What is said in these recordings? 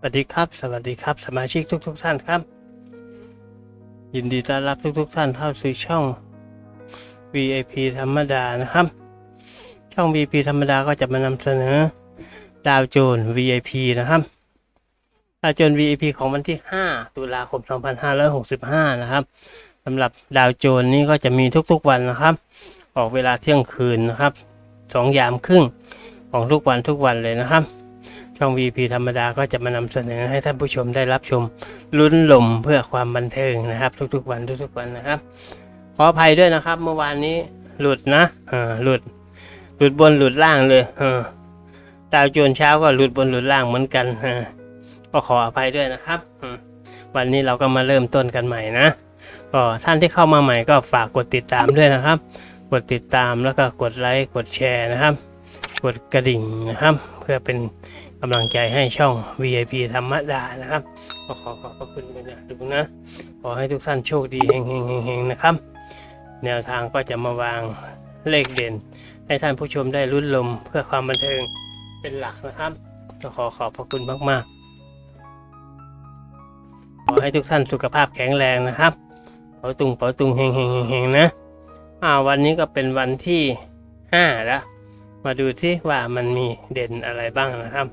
สวัสดีครับ สวัสดีครับ สมาชิกทุกๆท่านครับ ยินดีต้อนรับทุกทุกๆท่านเข้าสู่ช่อง VIP ธรรมดานะครับ ช่อง VIP ธรรมดาก็จะมานำเสนอดาวโจน VIP นะครับดาวโจน VIP ของวันที่ 5 ตุลาคม 2565 นะครับสำหรับดาวโจนนี้ก็จะมีทุกๆวันนะครับ ออกเวลาเที่ยงคืนนะครับสองยามครึ่งของทุกวันทุกวันเลยนะครับ ช่อง VP ธรรมดาก็จะมานำเสนอให้ท่านผู้ชมได้รับชมลุ้นลมเพื่อความบันเทิงนะครับ ทุกๆวันทุกๆวันนะครับ ขออภัยด้วยนะครับ เมื่อวานนี้หลุดนะหลุด หลุดบนหลุดล่างเลยดาวโจนเช้าก็หลุดบนหลุดล่างเหมือนกันก็ขออภัยด้วยนะครับ วันนี้เราก็มาเริ่มต้นกันใหม่นะก็ท่านที่เข้ามาใหม่ก็ฝากกดติดตามด้วยนะครับ กดติดตามแล้วก็กดไลค์กดแชร์นะครับ กดกระดิ่งนะครับ เพื่อเป็น กำลังใจให้ช่อง VIP ธรรมดานะครับก็ขอขอบพระคุณเป็นอย่างสูงนะ ขอให้ทุกท่านโชคดีเฮงเฮงเฮงเฮงนะครับ แนวทางก็จะมาวางเลขเด่น ให้ท่านผู้ชมได้ลุ้นลมเพื่อความบันเทิงเป็นหลักนะครับ ก็ขอขอบพระคุณมาก ๆ ขอให้ทุกท่านสุขภาพแข็งแรงนะครับเป๋าตุงเป๋าตุงเฮงเฮงเฮงนะอ่าวันนี้ก็เป็นวันที่ห้าแล้ว มาดูที่ว่ามันมีเด่นอะไรบ้างนะครับ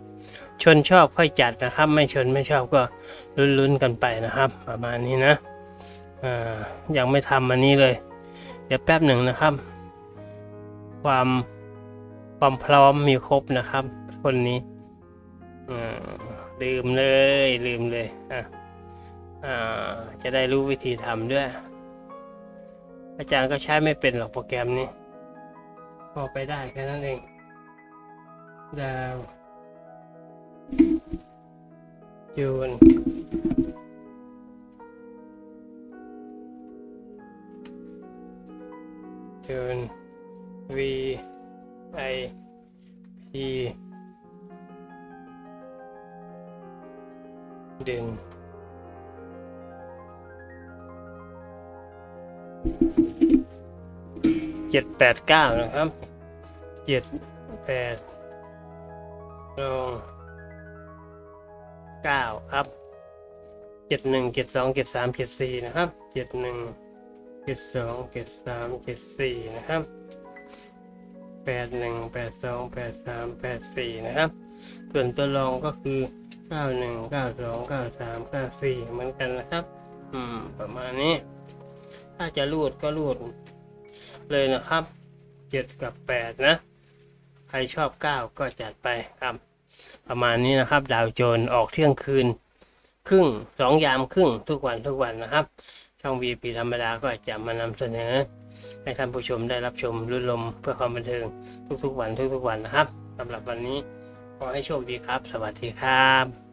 ชนชอบค่อยจัดนะครับ ไม่ชนไม่ชอบก็ลุ้นๆกันไปนะครับ ประมาณนี้นะอ่ายังไม่ทำอันนี้เลย เดี๋ยวแป๊บหนึ่งนะครับ ความความพร้อมมีครบนะครับ คนนี้อ่าลืมเลยลืมเลยอะอ่าจะได้รู้วิธีทำด้วย อาจารย์ก็ใช้ไม่เป็นหรอกโปรแกรมนี้ พอไปได้แค่นั้นเอง ดาวจูนจูน V I P ดึงเจ็ดแปดเก้านะครับ เจ็ดแปดลงเก้าครับเจ็ดหนึ่งเจ็ดสองเจ็ดสามเจ็ดสี่นะครับเจ็ดหนึ่งเจ็ดสองเจ็ดสามเจ็ดสี่นะครับแปดหนึ่งแปดสองแปดสามแปดสี่นะครับ ส่วนตัวรองก็คือเก้าหนึ่งเก้าสองเก้าสามเก้าสี่เหมือนกันนะครับ อืม ประมาณนี้ ถ้าจะรูดก็รูดเลยนะครับเจ็ดกับแปดนะ รชอบเก้าก็จัดไปครับ ประมาณนี้นะครับ ดาวโจนออกเที่ยงคืน ครึ่งสองยามครึ่งทุกวันทุกวันนะครับ ช่อง VP ธรรมดาก็จะมานำเสนอ ให้ท่านผู้ชมได้รับชมรุ่นลมเพื่อความบันเทิงทุกๆวันทุกๆวันนะครับสำหรับวันนี้ขอให้โชคดีครับ สวัสดีครับ